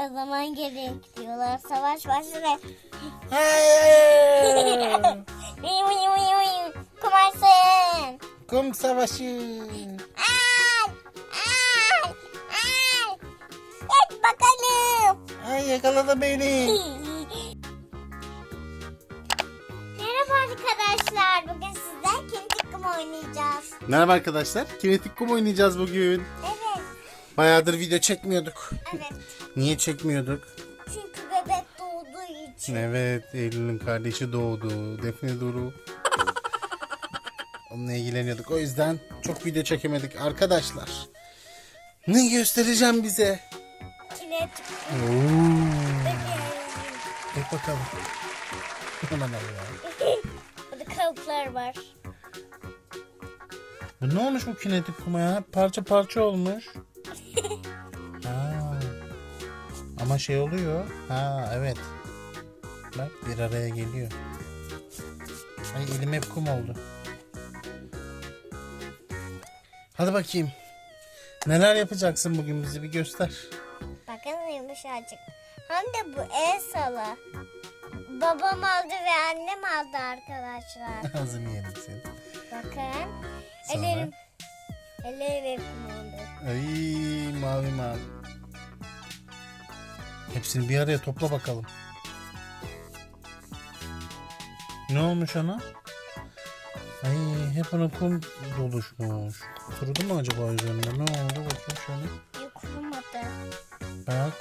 O zaman geri gidiyorlar. Savaş başladı. Hayır. Kumarsın. Kum savaşı. Ay! Ay! Ay! Gel bakalım. Ay yakaladı beni. Merhaba arkadaşlar. Bugün sizden kendi kum oynayacağız. Merhaba arkadaşlar. Kinetik kum oynayacağız bugün. Bayağıdır video çekmiyorduk. Evet. Niye çekmiyorduk? Çünkü bebek doğduğu için. Evet, Eylül'ün kardeşi doğdu. Defne Duru. Onunla ilgileniyorduk. O yüzden çok video çekemedik arkadaşlar. Ne göstereceğim bize? Bebeğim. Bak bakalım. Aman Allah. Burada kalıplar var. Bu ne olmuş bu kinetik kuma ya? Parça parça olmuş. Ama şey oluyor. Ha evet. Bak bir araya geliyor. Ay elim hep kum oldu. Hadi bakayım. Neler yapacaksın bugün bize bir göster. Bakın yumuşacık. Hem de bu el salı. Babam aldı ve annem aldı arkadaşlar. Ağzını yerim senin. Bakın. Sonra? Ellerim. Ellerim oldu. Ay mavi mavi. Hepsini bir araya topla bakalım. Ne olmuş ona? Ay hep ona kum doluşmuş. Kurudu mu acaba üzerinde? Ne oldu bakayım şöyle. Yok kurumadı. Bak.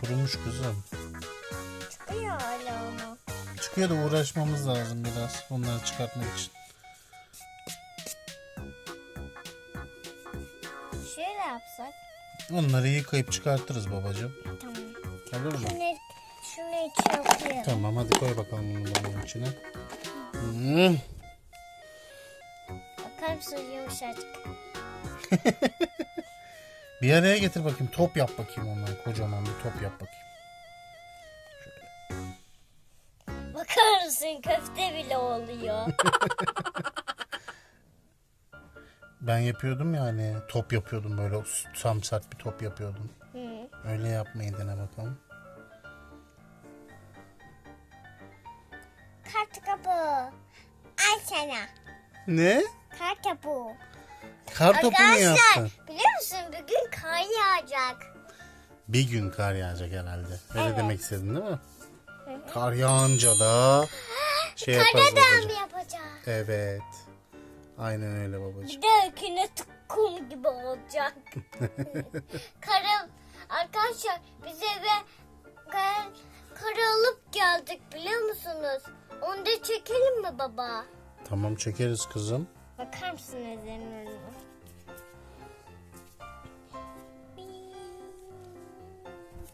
Kurumuş kızım. Çıkıyor hala onu. Çıkıyor da uğraşmamız lazım biraz onları çıkartmak için. Şöyle yapsak. Onları yıkayıp çıkartırız babacığım. Tamam. Olur mu? Şunu, şunu içine koyalım. Tamam hadi koy bakalım bunu bunun içine. Hmm. Bakar mısınız yumuşacık? Bir araya getir bakayım. Top yap bakayım ondan. Kocaman bir top yap bakayım. Bakar mısın köfte bile oluyor. Ben yapıyordum ya hani top yapıyordum böyle tam sert bir top yapıyordum. Hı. Öyle yapmayı dene bakalım. Ne? Kart kapı. Kar topu mu yaptın? biliyor musun bugün kar yağacak. Bir gün kar yağacak herhalde. Öyle Evet. demek istedin değil mi? Kar yağınca da şey yaparız Karada mı babacığım. yapacağız? Evet. Aynen öyle babacığım. Bir de kinetik kum gibi olacak. Karı arkadaşlar biz eve kar, karı alıp geldik biliyor musunuz? Onu da çekelim mi baba? Tamam çekeriz kızım. Bakar mısın üzerine?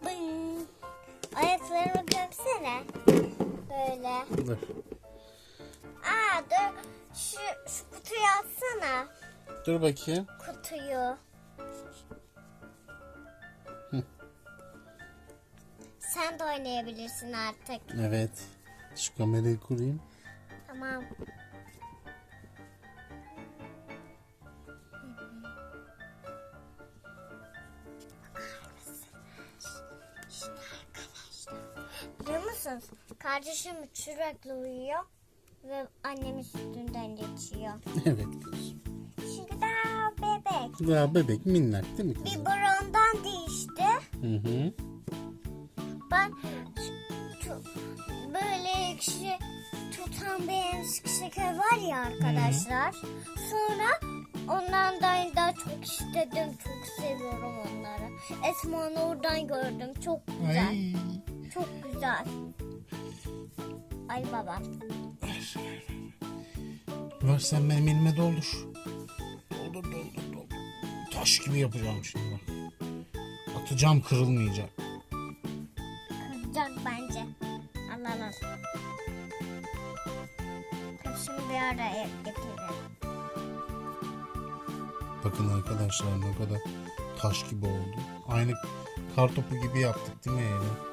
Bing. Ayaklarımı gömsene. Böyle. Dur. Aa dur. Şu, şu kutuyu atsana. Dur bakayım. Kutuyu. Sen de oynayabilirsin artık. Evet. Şu kamerayı kurayım. Tamam. Musunuz? Kardeşim sürekli uyuyor ve annemin sütünden geçiyor. Evet kızım. Çünkü daha bebek. Daha bebek minnak değil mi Bir kızım? burondan değişti. Hı hı. Ben böyle ekşi tutan bir emzik şeker var ya arkadaşlar. Sonra ondan da daha çok istedim. Çok seviyorum onları. Esma'nı oradan gördüm. Çok güzel. Ay. Çok güzel. Ay baba. Ver sen benim elime doldur. Doldur doldur doldur. Taş gibi yapacağım şimdi. Atacağım kırılmayacak. Kızacak bence. Al. Hepsini bir araya getirelim. Bakın arkadaşlar ne kadar taş gibi oldu. Aynı kar topu gibi yaptık değil mi Eylül?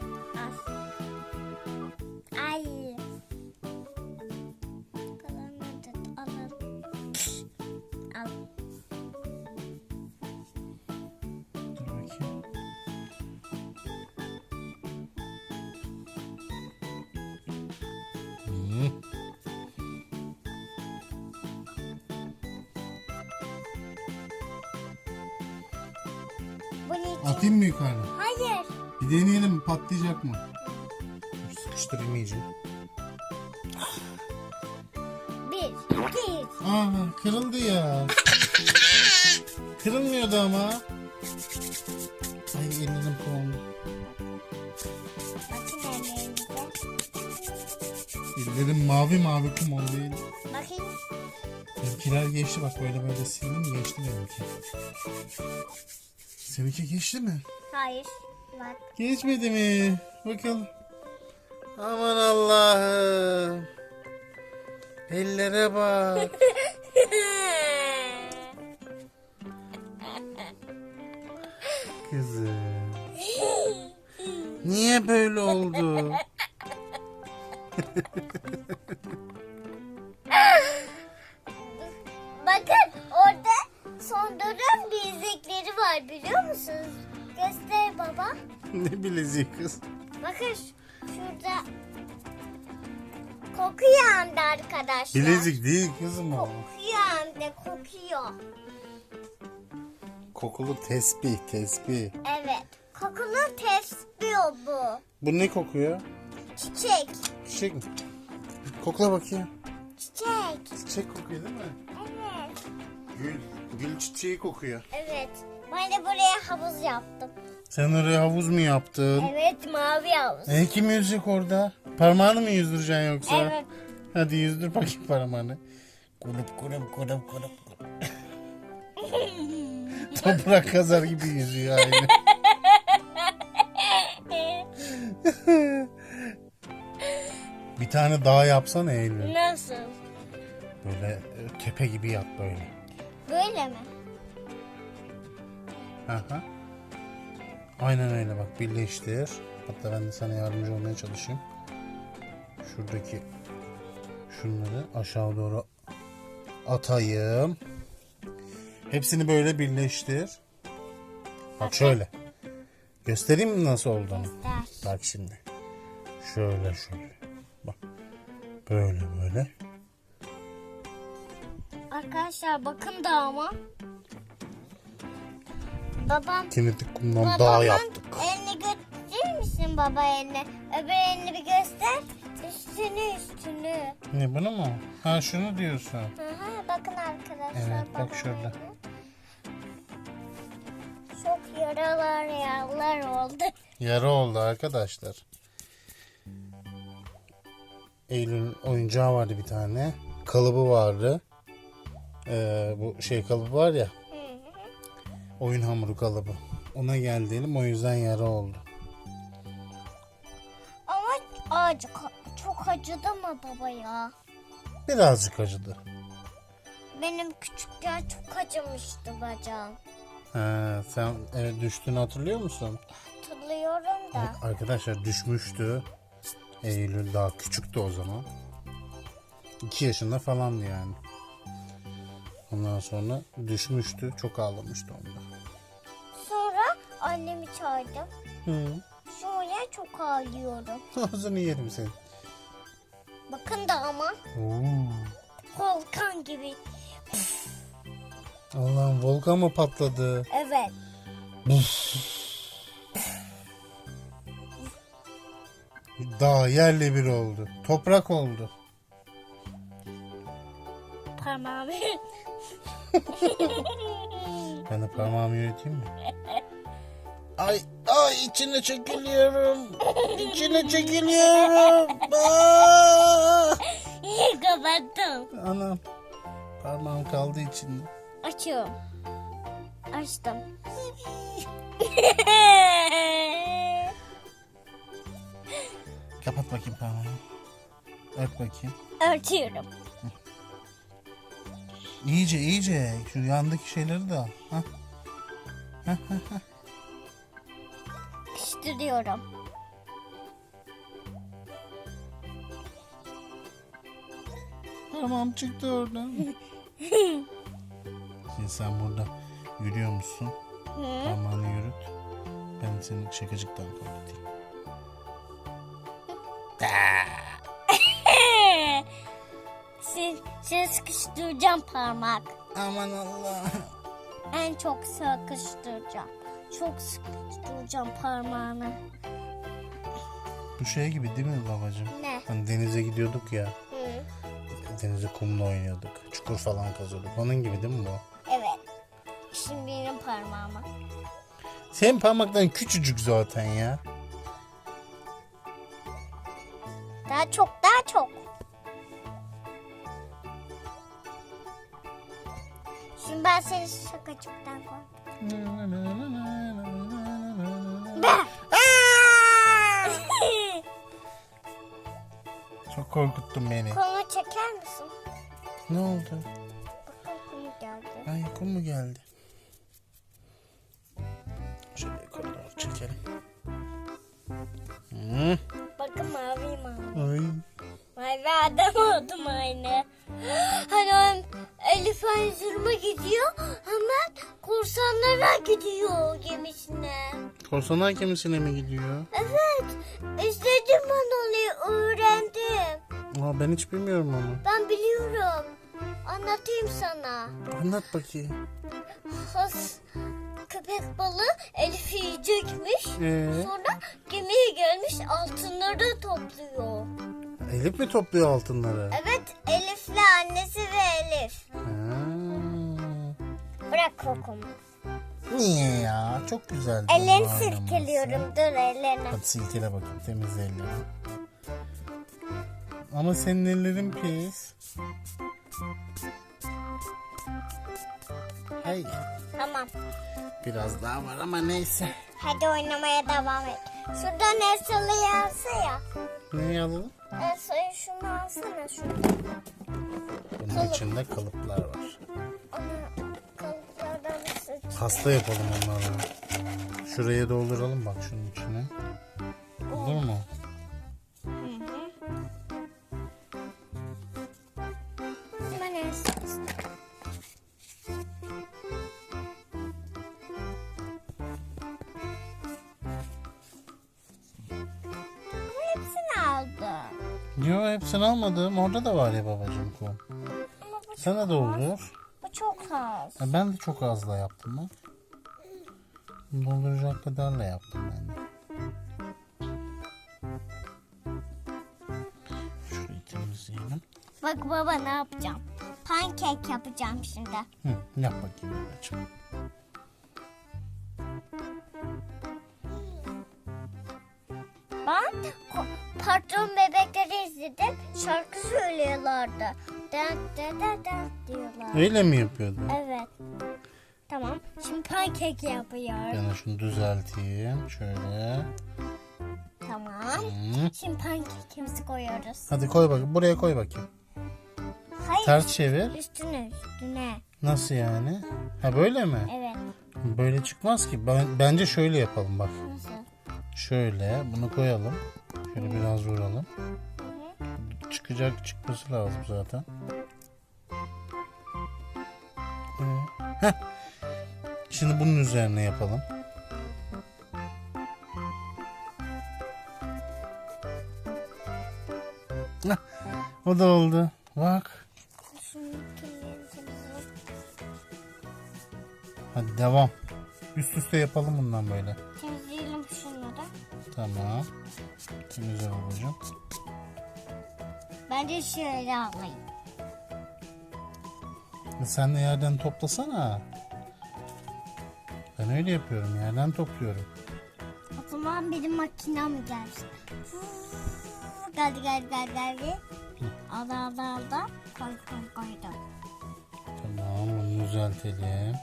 Hı. Bu ne için? Atayım mı yukarı? Hayır. Bir deneyelim patlayacak mı? Dur, Sıkıştırayım iyice. Bir, iki, üç. Aa kırıldı ya. Kırılmıyordu ama. Ellerim mavi mavi kum oldu. Bakın. Benimkiler geçti bak böyle böyle sildim geçti benimki. Seninki geçti mi? Hayır. Bak. Geçmedi mi? Bakalım. Aman Allah'ım. Ellere bak. Kızım. Niye böyle oldu? Bakın orada son dönem bilezikleri var biliyor musunuz? Göster baba. ne bileziği kız? Bakın şurada kokuyor hem de arkadaşlar. Bilezik değil kızım o. Kokuyor hem de kokuyor. Kokulu tesbih, tesbih. Evet. Kokulu tespih bu. Bu ne kokuyor? Çiçek. Çiçek mi? Kokla bakayım. Çiçek. Çiçek kokuyor değil mi? Evet. Gül. Gül çiçeği kokuyor. Evet. Ben de buraya havuz yaptım. Sen oraya havuz mu yaptın? Evet mavi havuz. E kim yüzecek orada? Parmağını mı yüzdüreceksin yoksa? Evet. Hadi yüzdür bakayım parmağını. Kurup kurup kurup kurup kurup. Toprak kazar gibi yüzüyor aynı. Bir tane daha yapsana Eylül. Nasıl? Böyle e, tepe gibi yap böyle. Böyle mi? Aha. Aynen öyle bak birleştir. Hatta ben de sana yardımcı olmaya çalışayım. Şuradaki şunları aşağı doğru atayım. Hepsini böyle birleştir. Bak şöyle. Göstereyim mi nasıl olduğunu? Göster. Bak şimdi. Şöyle şöyle. Böyle böyle. Arkadaşlar bakın da ama. Babam Kinetik kumdan dağ babamın yaptık. elini götürür misin baba elini? Öbür elini bir göster. Üstünü üstünü. Ne bunu mu? Ha şunu diyorsun. Hı, bakın arkadaşlar. Evet, bak şurada. Çok yaralar yaralar oldu. Yara oldu arkadaşlar. Eylül'ün oyuncağı vardı bir tane. Kalıbı vardı. Ee, bu şey kalıbı var ya. Oyun hamuru kalıbı. Ona geldi elim o yüzden yara oldu. Ama acı çok acıdı mı baba ya? Birazcık acıdı. Benim küçükken çok acımıştı bacağım. Ha, sen evet düştüğünü hatırlıyor musun? Hatırlıyorum da. Arkadaşlar düşmüştü. Eylül daha küçüktü o zaman. 2 yaşında falandı yani. Ondan sonra düşmüştü. Çok ağlamıştı onda. Sonra annemi çağırdım. Hı. Sonra çok ağlıyorum. Ağzını yerim senin. Bakın da ama Oo. volkan gibi. Allah'ım volkan mı patladı? Evet. Dağ yerle bir oldu. Toprak oldu. Parmağımı. Ben de parmağımı yöneteyim mi? Ay, ay içine çekiliyorum. İçine çekiliyorum. Aa! Kapattım. Anam. Parmağım kaldı içinde. Açıyorum. Açtım. Kapat bakayım parmağını. Ört bakayım. Örtüyorum. İyice iyice. Şu yandaki şeyleri de al. Hah. Kıştırıyorum. Parmağım çıktı oradan. Şimdi sen burada yürüyor musun? Parmağını yürüt. Ben seni şakacıktan korkutayım. Seni sıkıştıracağım parmak. Aman Allah. En çok sıkıştıracağım. Çok sıkıştıracağım parmağını. Bu şey gibi değil mi babacığım? Ne? Hani denize gidiyorduk ya. Hı. Denize kumla oynuyorduk. Çukur falan kazıyorduk. Onun gibi değil mi bu? Evet. Şimdi benim parmağıma. Senin parmakların küçücük zaten ya. Çok korkuttun beni. Konu çeker misin? Ne oldu? Bakın konu geldi. Ay kum mu geldi? Şöyle yukarı doğru çekelim. Hı. Bakın mavi mavi. Ay. Mavi adam oldum aynı. Hani Elif Erzurum'a gidiyor. Korsanlara gidiyor gemisine. Korsanlar gemisine mi gidiyor? Evet. İzledim ben onu öğrendim. Aa, ben hiç bilmiyorum onu. Ben biliyorum. Anlatayım sana. Anlat bakayım. Has köpek balığı Elif'i yiyecekmiş. Ee, Sonra gemiye gelmiş altınları topluyor. Elif mi topluyor altınları? Evet Elif'le annesi ve Elif. Ha. Bırak kokumu. Niye ya? Çok güzel. Ellerini silkeliyorum. Dur ellerini. Hadi silkele bakayım. Temizle ellerini. Ama senin ellerin pis. Hay. Tamam. Biraz daha var ama neyse. Hadi oynamaya devam et. Şuradan Elsa'yı alsa ya. Neyi alalım? Elsa'yı şunu alsana şunu. Bunun içinde kalıplar var. Pasta yapalım onlarla. Şuraya dolduralım bak şunun içine. Olur mu? İstedim. Ama hepsini aldım. Yok hepsini almadım. Orada da var ya babacığım kum. Ama bu, Sen de doldur. bu çok Ha, Ben de çok azla yaptım bak. Dolduracak kadarla yaptım ben de. Şurayı temizleyelim. Bak baba ne yapacağım? Pankek yapacağım şimdi. Hı, yap bakayım babacığım. Ben patron bebekleri izledim. Şarkı söylüyorlardı. Diyorlar. Öyle mi yapıyordun? Evet. Tamam. Şimdi pankek yapıyorum. Ben de şunu düzelteyim. Şöyle. Tamam. Hı. Şimdi pankekimizi koyuyoruz. Hadi koy bakayım. Buraya koy bakayım. Hayır. Ters çevir. Üstüne üstüne. Nasıl yani? Ha böyle mi? Evet. Böyle çıkmaz ki. Ben, bence şöyle yapalım bak. Nasıl? Şöyle bunu koyalım. Şöyle biraz vuralım. Çıkacak çıkması lazım zaten. Ee, heh. Şimdi bunun üzerine yapalım. Heh, O da oldu. Bak. Hadi devam. Üst üste yapalım bundan böyle. Temizleyelim şunları. Tamam. Temizle babacığım. De şöyle alayım. Sen de yerden toplasana. Ben öyle yapıyorum. Yerden topluyorum. O zaman benim makinem gelsin. Geldi geldi geldi geldi. Aldı aldı aldı. Koy koy koydum. Tamam bunu düzeltelim.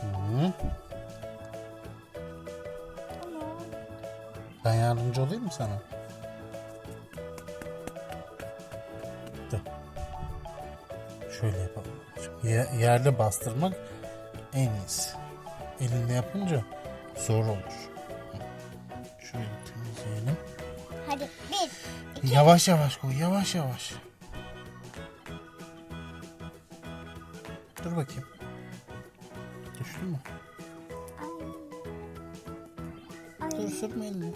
Hı. Ben yardımcı olayım mı sana? Dur. Şöyle yapalım. Ye- yerde bastırmak en iyisi. Elinde yapınca zor olur. Şöyle temizleyelim. Hadi bir, iki, Yavaş yavaş koy, yavaş yavaş. Dur bakayım. Düştü mü? Ay. Dur sürme elini.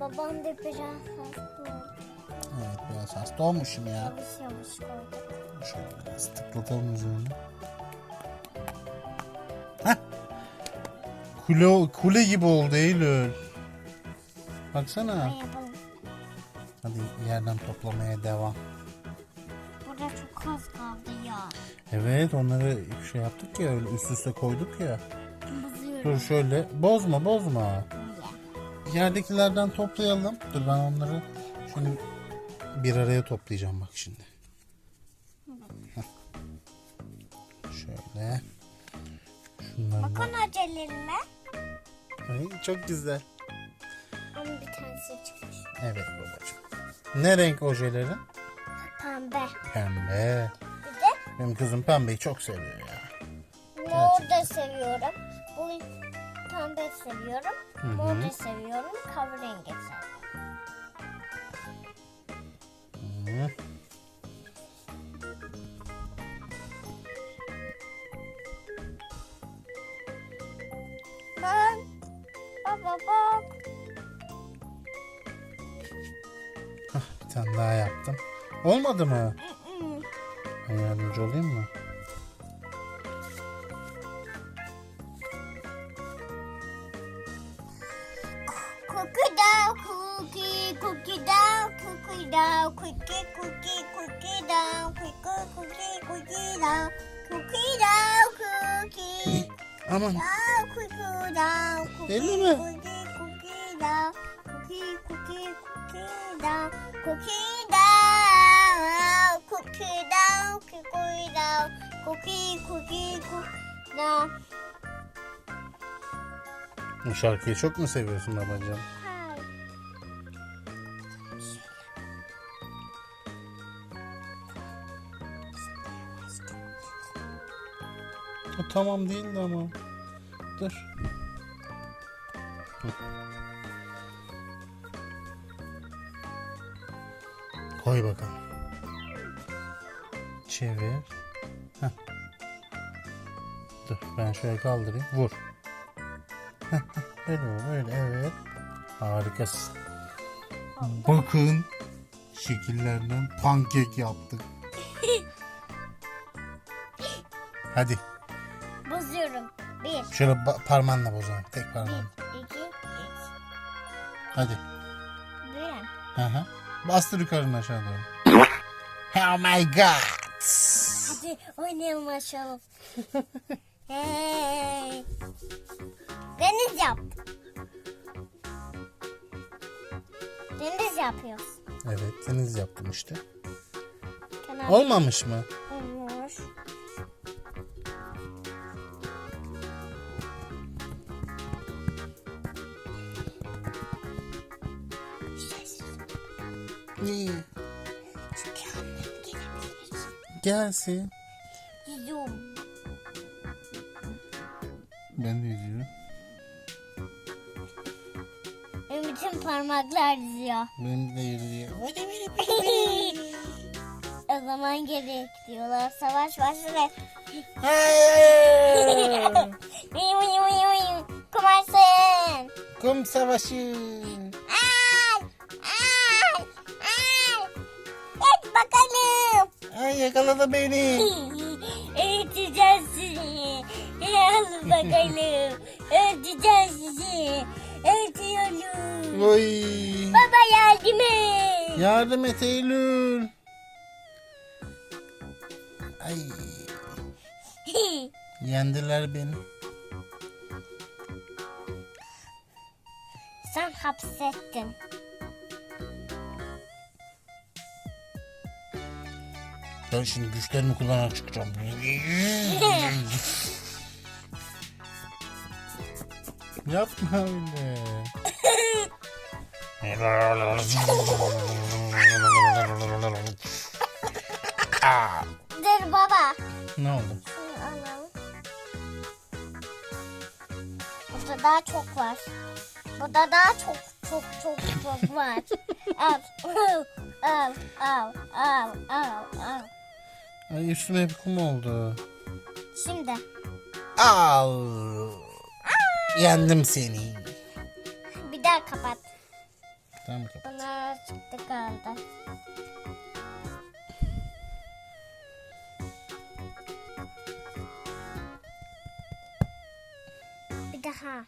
Babam da biraz hasta oldu. Evet biraz hasta olmuşum ya. Yavaş yavaş oldu. Şöyle biraz tıklatalım üzerine. Heh. Kule, kule gibi oldu Eylül. Baksana. Hadi yerden toplamaya devam. Burada çok az kaldı ya. Evet onları şey yaptık ya öyle üst üste koyduk ya. Bozuyorum. Dur şöyle bozma bozma. Yerdekilerden toplayalım. Dur ben onları şunu bir araya toplayacağım bak şimdi. Heh. Şöyle. Şunları da-. Ay, çok güzel. Ama bir tanesi çıkmış. Evet babacığım. Ne renk ojelerin? Pembe. Pembe. Bir de Benim kızım pembeyi çok seviyor ya. mor da seviyorum. Bu pembe seviyorum. Mor da seviyorum. Kahverengi seviyorum. Hı. Ben. Baba bak. Bir tane daha yaptım. Olmadı mı? Ben yardımcı olayım mı? Cookie, cookie down. bu şarkıyı çok mu seviyorsun babacığım? Tamam değildi ama. Dur. Koy bakalım. Çevir. Heh. Dur ben şöyle kaldırayım. Vur. Heh, Böyle böyle evet. Harikasın. Bakın şekillerden pankek yaptık. Hadi. Bozuyorum. Bir, Şöyle ba- parmağınla bozalım. Tek parmağınla. iki, üç. Hadi. Bir. Hı hı. Bastır yukarı aşağı doğru. Oh my god. Hadi oynayalım aşağı. hey. Deniz yap. Deniz yapıyoruz. Evet deniz yaptım işte. Kenar Olmamış mı? Olmuş. Çünkü annem gelebilir. Gelsin. Yüzüyorum. Ben de yüzüyorum. Benim bütün parmaklar diziyor. Benim de yüzüyor. o zaman gerek diyorlar. Savaş başlar. Hayır. Uyum uyum uyum uyum. Kumarsın. Kum savaşı. Yakaladı beni. Öğreteceğiz sizi. Alın bakalım. Öğreteceğiz sizi. Öğretiyorum. Oy. Baba yardım et. Yardım et Eylül. Ay. Yendiler beni. Sen hapsettin. Ben şimdi güçlerimi kullanarak çıkacağım. Yapma öyle. Dur baba. ne oldu? Alalım. Burada daha çok var. Burada daha çok çok çok çok var. al, al, al, al, al, al. Ay üstüme hep kum oldu. Şimdi Al. Yendim seni. Bir daha kapat. Tamam kapat. Bana çıktı kaldı. Bir daha.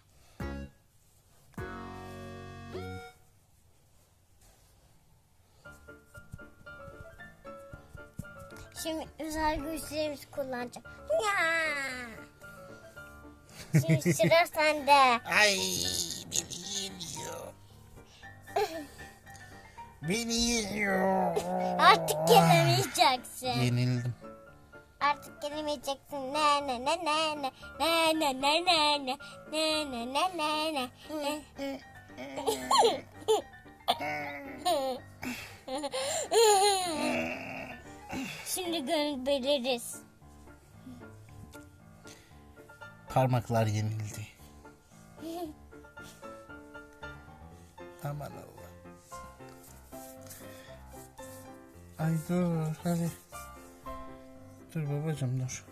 Şimdi özel güçlerimizi kullanacağım. Ya. Şimdi sıra sende. Ay beni yeniyor. beni yeniyor. Artık gelemeyeceksin. Yenildim. Artık gelemeyeceksin. Ne ne ne ne ne ne ne ne ne ne ne ne ne ne ne Şimdi göndeririz. Parmaklar yenildi. Aman Allah. Ay dur hadi. Dur babacım dur.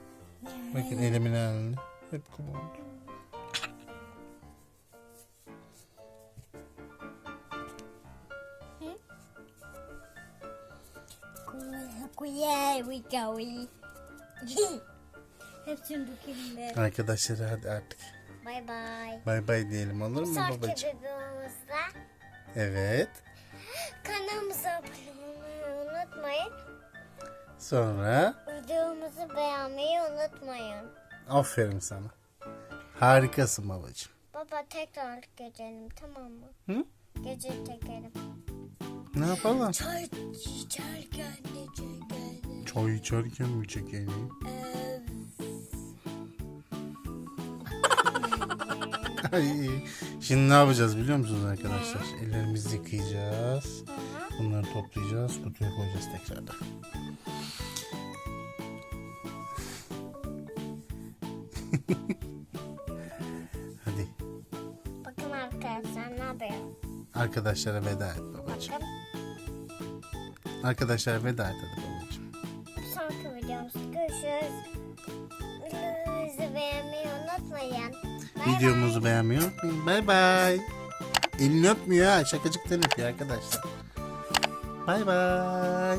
Bakın elimin halini. Hep kum oldu. Kuye, we go. Hepsini dökelim be. Arkadaşlar hadi artık. Bye bye. Bay bay diyelim olur mu Sonraki videomuzda Evet. kanalımıza abone olmayı unutmayın. Sonra Videomuzu beğenmeyi unutmayın. aferin sana. Harikasın babacım. Baba tekrar geçelim tamam mı? Hı? Gece çekelim. Ne yapalım? Çay içerken de çekelim. Çay içerken mi çekelim? Ay, Şimdi ne yapacağız biliyor musunuz arkadaşlar? Ellerimizi yıkayacağız. Bunları toplayacağız. Kutuya koyacağız tekrardan. Hadi Bakın arkadaşlar ne yapıyor? arkadaşlara veda et babacığım. Bakın Arkadaşlara veda et hadi babacığım. sonraki videomuzda görüşürüz. Videomuzu beğenmeyi unutmayın. Bay Videomuzu beğenmeyi unutmayın. Bay bay. Elini öpmüyor ha. Şakacıktan öpüyor arkadaşlar. Bay bay.